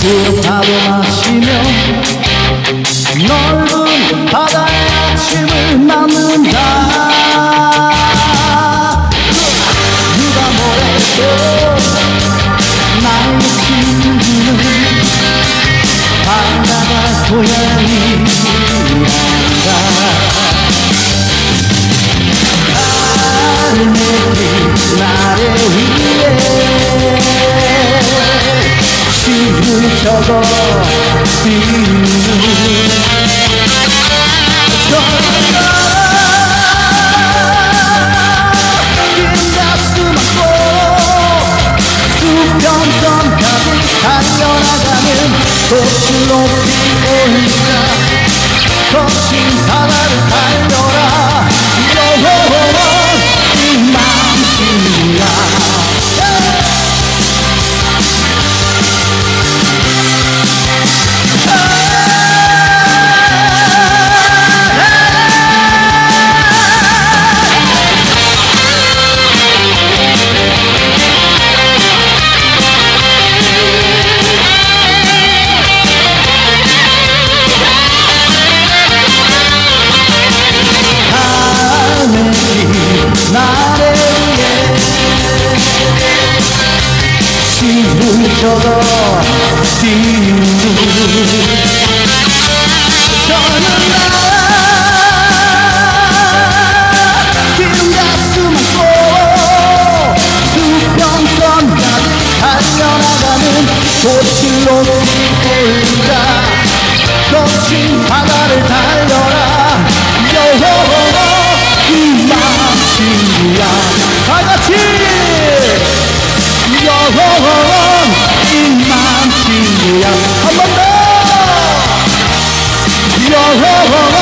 술그 밥을 마시며 넓은 바다의 아침을 맞는다. 누가 뭐래도 나의 친구는 바다가 고향 적어 달려나가는 꽃을 높이 올리자 거친 훔쳐가 뛰는 저는 나 기름 가슴 안고 수평선 달려나가는 꽃길로 끌리다 거친 바다를 달려라 여호와 이맘 친구야 다같이 哦。your home.